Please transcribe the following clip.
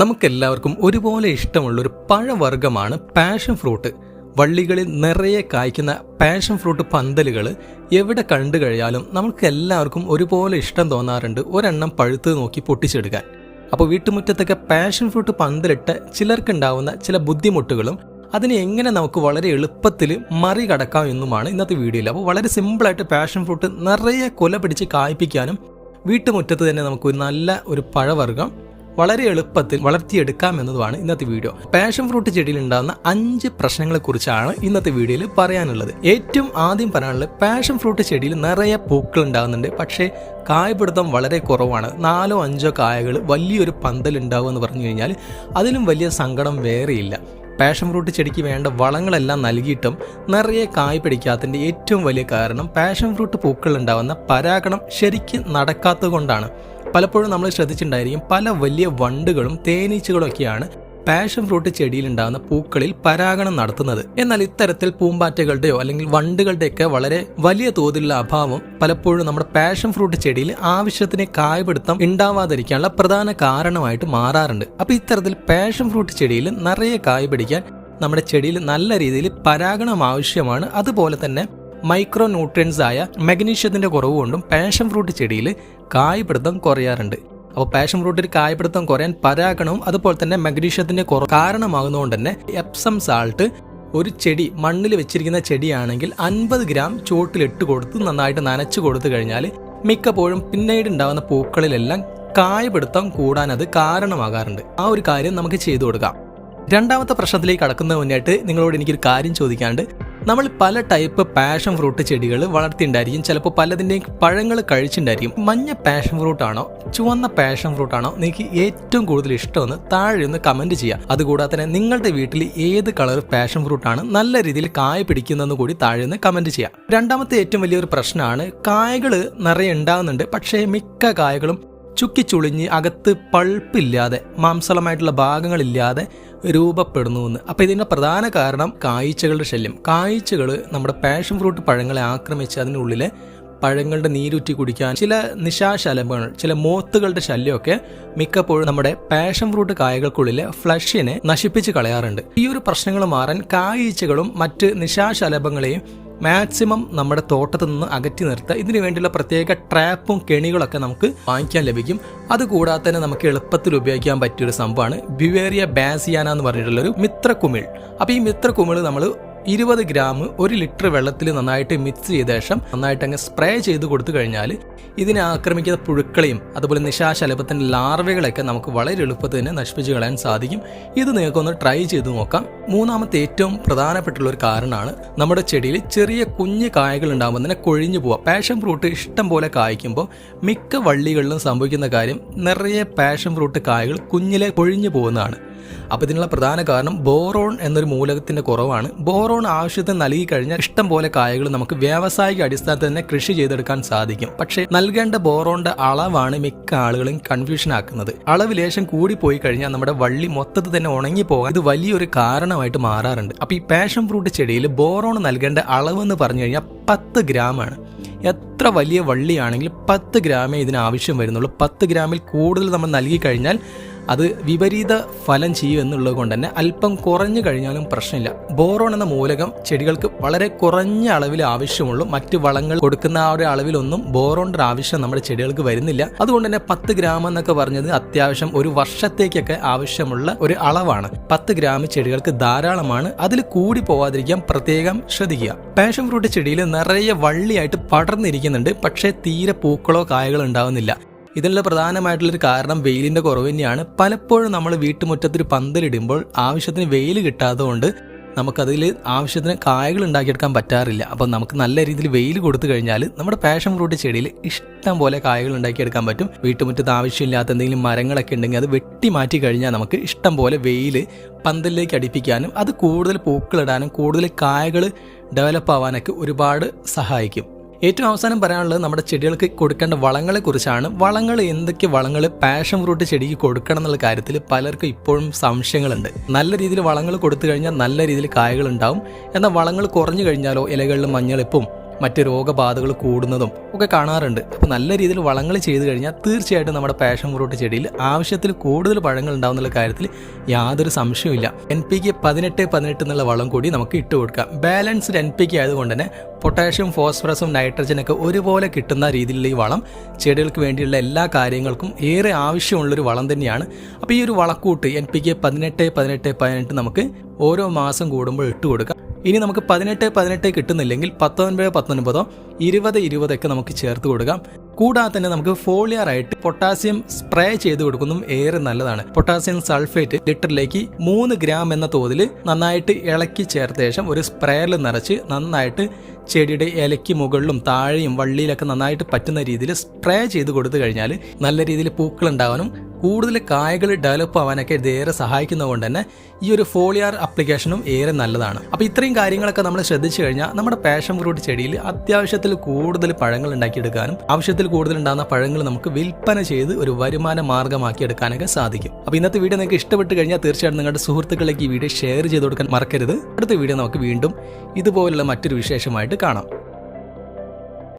നമുക്കെല്ലാവർക്കും ഒരുപോലെ ഇഷ്ടമുള്ളൊരു പഴവർഗമാണ് പാഷൻ ഫ്രൂട്ട്. വള്ളികളിൽ നിറയെ കായ്ക്കുന്ന പാഷൻ ഫ്രൂട്ട് പന്തലുകൾ എവിടെ കണ്ടു കഴിഞ്ഞാലും നമുക്ക് എല്ലാവർക്കും ഒരുപോലെ ഇഷ്ടം തോന്നാറുണ്ട് ഒരെണ്ണം പഴുത്ത് നോക്കി പൊട്ടിച്ചെടുക്കാൻ. അപ്പോൾ വീട്ടുമുറ്റത്തൊക്കെ പാഷൻ ഫ്രൂട്ട് പന്തലിട്ട് ചിലർക്കുണ്ടാവുന്ന ചില ബുദ്ധിമുട്ടുകളും അതിനെ എങ്ങനെ നമുക്ക് വളരെ എളുപ്പത്തിൽ മറികടക്കാം എന്നുമാണ് ഇന്നത്തെ വീഡിയോയിൽ. അപ്പോൾ വളരെ സിമ്പിളായിട്ട് പാഷൻ ഫ്രൂട്ട് നിറയെ കൊല പിടിച്ച് കായ്പ്പിക്കാനും വീട്ടുമുറ്റത്ത് തന്നെ നമുക്ക് ഒരു നല്ല ഒരു പഴവർഗം വളരെ എളുപ്പത്തിൽ വളർത്തിയെടുക്കാം എന്നതുമാണ് ഇന്നത്തെ വീഡിയോ. പാഷൻ ഫ്രൂട്ട് ചെടിയിൽ ഉണ്ടാകുന്ന അഞ്ച് പ്രശ്നങ്ങളെ കുറിച്ചാണ് ഇന്നത്തെ വീഡിയോയിൽ പറയാനുള്ളത്. ഏറ്റവും ആദ്യം പറയാനുള്ളത് പാഷൻ ഫ്രൂട്ട് ചെടിയിൽ നിറയെ പൂക്കൾ ഉണ്ടാകുന്നുണ്ട്. പക്ഷേ കായപിടുത്തം വളരെ കുറവാണ്. നാലോ അഞ്ചോ കായകൾ വലിയൊരു പന്തൽ ഉണ്ടാവും എന്ന് പറഞ്ഞു കഴിഞ്ഞാൽ അതിലും വലിയ സങ്കടം വേറെയില്ല. പാഷൻ ഫ്രൂട്ട് ചെടിക്ക് വേണ്ട വളങ്ങളെല്ലാം നൽകിയിട്ടും നിറയെ കായ് പിടിക്കാത്തതിന്റെ ഏറ്റവും വലിയ കാരണം പാഷൻ ഫ്രൂട്ട് പൂക്കൾ ഉണ്ടാകുന്ന പരാഗണം ശരിക്കും നടക്കാത്തത് കൊണ്ടാണ് പലപ്പോഴും നമ്മൾ ശ്രദ്ധിച്ചിട്ടുണ്ടായിരിക്കും പല വലിയ വണ്ടുകളും തേനീച്ചകളൊക്കെയാണ് പാഷൻ ഫ്രൂട്ട് ചെടിയിൽ ഉണ്ടാകുന്ന പൂക്കളിൽ പരാഗണം നടത്തുന്നത്. എന്നാൽ ഇത്തരത്തിൽ പൂമ്പാറ്റകളുടെയോ അല്ലെങ്കിൽ വണ്ടുകളുടെയൊക്കെ വളരെ വലിയ തോതിലുള്ള അഭാവം പലപ്പോഴും നമ്മുടെ പാഷൻ ഫ്രൂട്ട് ചെടിയിൽ ആവശ്യത്തിന് കായ്പിടുത്തം ഉണ്ടാവാതിരിക്കാനുള്ള പ്രധാന കാരണമായിട്ട് മാറാറുണ്ട്. അപ്പോൾ ഇത്തരത്തിൽ പാഷൻ ഫ്രൂട്ട് ചെടിയിൽ നിറയെ കായ് പിടിക്കാൻ നമ്മുടെ ചെടിയിൽ നല്ല രീതിയിൽ പരാഗണം ആവശ്യമാണ്. അതുപോലെ തന്നെ മൈക്രോ ന്യൂട്രിയൻസ് ആയ മഗ്നീഷ്യത്തിന്റെ കുറവ് കൊണ്ടും പാഷൻ ഫ്രൂട്ട് ചെടിയിൽ കായ്പിടുത്തം കുറയാറുണ്ട്. അപ്പോൾ പാഷൻ ഫ്രൂട്ടിൽ കായ്പിടുത്തം കുറയാൻ പരാഗണവും അതുപോലെ തന്നെ മഗ്നീഷ്യത്തിന്റെ കുറ കാരണമാകുന്നതുകൊണ്ട് തന്നെ എപ്സം സാൾട്ട് ഒരു ചെടി മണ്ണിൽ വെച്ചിരിക്കുന്ന ചെടിയാണെങ്കിൽ അൻപത് ഗ്രാം ചുവട്ടിലിട്ട് കൊടുത്ത് നന്നായിട്ട് നനച്ചു കൊടുത്തു കഴിഞ്ഞാൽ മിക്കപ്പോഴും പിന്നീട് ഉണ്ടാകുന്ന പൂക്കളിലെല്ലാം കായപിടുത്തം കൂടാൻ അത് കാരണമാകാറുണ്ട്. ആ ഒരു കാര്യം നമുക്ക് ചെയ്തു കൊടുക്കാം. രണ്ടാമത്തെ പ്രശ്നത്തിലേക്ക് കടക്കുന്നതിന് മുന്നായിട്ട് നിങ്ങളോട് എനിക്കൊരു കാര്യം ചോദിക്കാണ്ട് നമ്മൾ പല ടൈപ്പ് പാഷൻ ഫ്രൂട്ട് ചെടികൾ വളർത്തിയിട്ടുണ്ടായിരിക്കും ചിലപ്പോൾ പലതിന്റെയും പഴങ്ങൾ കഴിച്ചിട്ടുണ്ടായിരിക്കും മഞ്ഞ പാഷൻ ഫ്രൂട്ട് ആണോ ചുവന്ന പാഷൻ ഫ്രൂട്ട് ആണോ നിങ്ങൾക്ക് ഏറ്റവും കൂടുതൽ ഇഷ്ടമെന്ന് താഴെ ഒന്ന് കമന്റ് ചെയ്യുക അതുകൂടാതെ തന്നെ നിങ്ങളുടെ വീട്ടിൽ ഏത് കളർ പാഷൻ ഫ്രൂട്ട് ആണ് നല്ല രീതിയിൽ കായ പിടിക്കുന്നതെന്ന് കൂടി താഴെ ഒന്ന് കമന്റ് ചെയ്യാം. രണ്ടാമത്തെ ഏറ്റവും വലിയൊരു പ്രശ്നമാണ് കായകൾ നിറയെ ഉണ്ടാകുന്നുണ്ട് പക്ഷേ മിക്ക കായകളും ചുക്കിച്ചുളിഞ്ഞ് അകത്ത് പൾപ്പില്ലാതെ മാംസളമായിട്ടുള്ള ഭാഗങ്ങളില്ലാതെ രൂപപ്പെടുന്നു എന്ന് അപ്പോൾ ഇതിന്റെ പ്രധാന കാരണം കായ്ച്ചകളുടെ ശല്യം. കായ്ച്ചകൾ നമ്മുടെ പാഷൻ ഫ്രൂട്ട് പഴങ്ങളെ ആക്രമിച്ച് അതിനുള്ളിലെ പഴങ്ങളുടെ നീരുറ്റി കുടിക്കാൻ ചില നിശാശലഭങ്ങൾ ചില മോത്തുകളുടെ ശല്യമൊക്കെ മിക്കപ്പോഴും നമ്മുടെ പാഷൻ ഫ്രൂട്ട് കായകൾക്കുള്ളിലെ ഫ്ലഷിനെ നശിപ്പിച്ച് കളയാറുണ്ട്. ഈ ഒരു പ്രശ്നങ്ങൾ മാറാൻ കായീച്ചകളും മറ്റ് നിശാശലഭങ്ങളെയും മാക്സിമം നമ്മുടെ തോട്ടത്തിൽ നിന്ന് അകറ്റി നിർത്തുക. ഇതിനു വേണ്ടിയുള്ള പ്രത്യേക ട്രാപ്പും കെണികളൊക്കെ നമുക്ക് വാങ്ങിക്കാൻ ലഭിക്കും. അതുകൂടാതെ തന്നെ നമുക്ക് എളുപ്പത്തിൽ ഉപയോഗിക്കാൻ പറ്റിയ ഒരു സംഭവമാണ് ബിവേറിയ ബാസിയാന എന്ന് പറഞ്ഞിട്ടുള്ളൊരു മിത്രക്കുമിൾ അപ്പോൾ ഈ മിത്രക്കുമിൾ നമ്മൾ ഇരുപത് ഗ്രാം ഒരു ലിറ്റർ വെള്ളത്തിൽ നന്നായിട്ട് മിക്സ് ചെയ്ത ശേഷം നന്നായിട്ട് അങ്ങ് സ്പ്രേ ചെയ്ത് കൊടുത്തു കഴിഞ്ഞാൽ ഇതിനെ ആക്രമിക്കുന്ന പുഴുക്കളെയും അതുപോലെ നിശാശലഭത്തിന്റെ ലാർവകളൊക്കെ നമുക്ക് വളരെ എളുപ്പത്തിൽ തന്നെ നശിപ്പിച്ച് കളയാൻ സാധിക്കും. ഇത് നിങ്ങൾക്കൊന്ന് ട്രൈ ചെയ്ത് നോക്കാം. മൂന്നാമത്തെ ഏറ്റവും പ്രധാനപ്പെട്ടുള്ള ഒരു കാരണമാണ് നമ്മുടെ ചെടിയിൽ ചെറിയ കുഞ്ഞു കായകൾ ഉണ്ടാകുമ്പോൾ തന്നെ കൊഴിഞ്ഞു പോവുക. പാഷൻ ഫ്രൂട്ട് ഇഷ്ടം പോലെ കായ്ക്കുമ്പോൾ മിക്ക വള്ളികളിലും സംഭവിക്കുന്ന കാര്യം നിറയെ പാഷൻ ഫ്രൂട്ട് കായകൾ കുഞ്ഞിലെ കൊഴിഞ്ഞു പോകുന്നതാണ്. അപ്പോൾ ഇതിനുള്ള പ്രധാന കാരണം ബോറോൺ എന്നൊരു മൂലകത്തിന്റെ കുറവാണ്. ബോറോൺ ആവശ്യത്തിന് നൽകി കഴിഞ്ഞാൽ ഇഷ്ടം പോലെ കായകൾ നമുക്ക് വ്യാവസായിക അടിസ്ഥാനത്തിൽ തന്നെ കൃഷി ചെയ്തെടുക്കാൻ സാധിക്കും. പക്ഷേ നൽകേണ്ട ബോറോണിന്റെ അളവാണ് മിക്ക ആളുകളും കൺഫ്യൂഷൻ ആക്കുന്നത്. അളവ് ലേശം കൂടി പോയി കഴിഞ്ഞാൽ നമ്മുടെ വള്ളി മൊത്തത്തിൽ തന്നെ ഉണങ്ങി പോകാൻ ഇത് വലിയൊരു കാരണമായിട്ട് മാറാറുണ്ട്. അപ്പോൾ ഈ പാഷൻ ഫ്രൂട്ട് ചെടിയിൽ ബോറോൺ നൽകേണ്ട അളവ് എന്ന് പറഞ്ഞു കഴിഞ്ഞാൽ പത്ത് ഗ്രാമാണ്. എത്ര വലിയ വള്ളിയാണെങ്കിലും പത്ത് ഗ്രാമേ ഇതിന് ആവശ്യം വരുന്നുള്ളൂ. പത്ത് ഗ്രാമിൽ കൂടുതൽ നമ്മൾ നൽകി കഴിഞ്ഞാൽ അത് വിപരീത ഫലം ചെയ്യും എന്നുള്ളത് കൊണ്ട് തന്നെ അല്പം കുറഞ്ഞു കഴിഞ്ഞാലും പ്രശ്നമില്ല. ബോറോൺ എന്ന മൂലകം ചെടികൾക്ക് വളരെ കുറഞ്ഞ അളവിൽ ആവശ്യമുള്ളൂ. മറ്റ് വളങ്ങൾ കൊടുക്കുന്ന ആ ഒരു അളവിലൊന്നും ബോറോണിന്റെ ആവശ്യം നമ്മുടെ ചെടികൾക്ക് വരുന്നില്ല. അതുകൊണ്ട് തന്നെ പത്ത് ഗ്രാം എന്നൊക്കെ പറഞ്ഞത് അത്യാവശ്യം ഒരു വർഷത്തേക്കൊക്കെ ആവശ്യമുള്ള ഒരു അളവാണ്. പത്ത് ഗ്രാം ചെടികൾക്ക് ധാരാളമാണ്. അതിൽ കൂടി പോവാതിരിക്കാൻ പ്രത്യേകം ശ്രദ്ധിക്കുക. പാഷൻ ഫ്രൂട്ട് ചെടിയിൽ നിറയെ വള്ളിയായിട്ട് പടർന്നിരിക്കുന്നുണ്ട്. പക്ഷേ തീരെ പൂക്കളോ കായകളോ ഉണ്ടാവുന്നില്ല. ഇതിനുള്ള പ്രധാനമായിട്ടുള്ളൊരു കാരണം വെയിലിന്റെ കുറവ് തന്നെയാണ്. പലപ്പോഴും നമ്മൾ വീട്ടുമുറ്റത്തൊരു പന്തലിടുമ്പോൾ ആവശ്യത്തിന് വെയിൽ കിട്ടാത്തതുകൊണ്ട് നമുക്കതിൽ ആവശ്യത്തിന് കായകൾ ഉണ്ടാക്കിയെടുക്കാൻ പറ്റാറില്ല. അപ്പം നമുക്ക് നല്ല രീതിയിൽ വെയിൽ കൊടുത്തു കഴിഞ്ഞാൽ നമ്മുടെ പാഷൻ ഫ്രൂട്ട് ചെടിയിൽ ഇഷ്ടം പോലെ കായകൾ ഉണ്ടാക്കിയെടുക്കാൻ പറ്റും. വീട്ടുമുറ്റത്ത് ആവശ്യമില്ലാത്ത എന്തെങ്കിലും മരങ്ങളൊക്കെ ഉണ്ടെങ്കിൽ അത് വെട്ടി മാറ്റി കഴിഞ്ഞാൽ നമുക്ക് ഇഷ്ടം പോലെ വെയിൽ പന്തലിലേക്ക് അടിപ്പിക്കാനും അത് കൂടുതൽ പൂക്കളിടാനും കൂടുതൽ കായകൾ ഡെവലപ്പ് ആവാനൊക്കെ ഒരുപാട് സഹായിക്കും. ഏറ്റവും അവസാനം പറയാനുള്ളത് നമ്മുടെ ചെടികൾക്ക് കൊടുക്കേണ്ട വളങ്ങളെ കുറിച്ചാണ്. വളങ്ങൾ എന്തൊക്കെ വളങ്ങൾ പാഷൻ ഫ്രൂട്ട് ചെടിക്ക് കൊടുക്കണം എന്നുള്ള കാര്യത്തിൽ പലർക്കും ഇപ്പോഴും സംശയങ്ങളുണ്ട്. നല്ല രീതിയിൽ വളങ്ങൾ കൊടുത്തു കഴിഞ്ഞാൽ നല്ല രീതിയിൽ കായകൾ ഉണ്ടാവും. എന്നാൽ വളങ്ങൾ കുറഞ്ഞു കഴിഞ്ഞാലോ ഇലകളിലും മഞ്ഞളിപ്പും മറ്റ് രോഗബാധകൾ കൂടുന്നതും ഒക്കെ കാണാറുണ്ട്. അപ്പോൾ നല്ല രീതിയിൽ വളങ്ങൾ ചെയ്തു കഴിഞ്ഞാൽ തീർച്ചയായിട്ടും നമ്മുടെ പാഷൻ ഫ്രൂട്ട് ചെടിയിൽ ആവശ്യത്തിൽ കൂടുതൽ പഴങ്ങൾ ഉണ്ടാവുന്നുള്ള കാര്യത്തിൽ യാതൊരു സംശയവുമില്ല എൻ പി കെ പതിനെട്ട് പതിനെട്ട് എന്നുള്ള വളം കൂടി നമുക്ക് ഇട്ട് കൊടുക്കാം. ബാലൻസ്ഡ് എൻ പി കെ ആയതുകൊണ്ട് തന്നെ പൊട്ടാഷ്യം ഫോസ്ഫറസും നൈട്രജനൊക്കെ ഒരുപോലെ കിട്ടുന്ന രീതിയിലുള്ള ഈ വളം ചെടികൾക്ക് വേണ്ടിയുള്ള എല്ലാ കാര്യങ്ങൾക്കും ഏറെ ആവശ്യമുള്ളൊരു വളം തന്നെയാണ്. അപ്പോൾ ഈ ഒരു വളക്കൂട്ട് എൻ പി കെ പതിനെട്ട് പതിനെട്ട് പതിനെട്ട് നമുക്ക് ഓരോ മാസം കൂടുമ്പോൾ ഇട്ട് കൊടുക്കാം. ഇനി നമുക്ക് പതിനെട്ട് പതിനെട്ട് കിട്ടുന്നില്ലെങ്കിൽ പത്തൊൻപത് പത്തൊൻപതോ ഇരുപത് ഇരുപതൊക്കെ നമുക്ക് ചേർത്ത് കൊടുക്കാം. കൂടാതെ തന്നെ നമുക്ക് ഫോളിയർ ആയിട്ട് പൊട്ടാസ്യം സ്പ്രേ ചെയ്ത് കൊടുക്കുന്നതും ഏറെ നല്ലതാണ്. പൊട്ടാസ്യം സൾഫേറ്റ് ലിറ്ററിലേക്ക് മൂന്ന് ഗ്രാം എന്ന തോതിൽ നന്നായിട്ട് ഇളക്കി ചേർത്ത ശേഷം ഒരു സ്പ്രേയിൽ നിറച്ച് നന്നായിട്ട് ചെടിയുടെ ഇലയ്ക്ക് മുകളിലും താഴെയും വള്ളിയിലൊക്കെ നന്നായിട്ട് പറ്റുന്ന രീതിയിൽ സ്പ്രേ ചെയ്ത് കൊടുത്തു കഴിഞ്ഞാൽ നല്ല രീതിയിൽ പൂക്കൾ ഉണ്ടാവാനും കൂടുതൽ കായകൾ ഡെവലപ്പ് ആവാനൊക്കെ ഇത് ഏറെ സഹായിക്കുന്നതുകൊണ്ട് തന്നെ ഈ ഒരു ഫോളിയാർ അപ്ലിക്കേഷനും ഏറെ നല്ലതാണ്. അപ്പോൾ ഇത്രയും കാര്യങ്ങളൊക്കെ നമ്മൾ ശ്രദ്ധിച്ചു കഴിഞ്ഞാൽ നമ്മുടെ പാഷൻ ഫ്രൂട്ട് ചെടിയിൽ അത്യാവശ്യത്തിൽ കൂടുതൽ പഴങ്ങൾ ഉണ്ടാക്കിയെടുക്കാനും ആവശ്യത്തിൽ കൂടുതൽ ഉണ്ടാകുന്ന പഴങ്ങൾ നമുക്ക് വിൽപ്പന ചെയ്ത് ഒരു വരുമാന മാർഗമാക്കി എടുക്കാനൊക്കെ സാധിക്കും. അപ്പോൾ ഇന്നത്തെ വീഡിയോ നിങ്ങൾക്ക് ഇഷ്ടപ്പെട്ട് കഴിഞ്ഞാൽ തീർച്ചയായിട്ടും നിങ്ങളുടെ സുഹൃത്തുക്കളിലേക്ക് ഈ വീഡിയോ ഷെയർ ചെയ്ത് കൊടുക്കാൻ മറക്കരുത്. അടുത്ത വീഡിയോ നമുക്ക് വീണ്ടും ഇതുപോലുള്ള മറ്റൊരു വിശേഷമായിട്ട് കാണാം.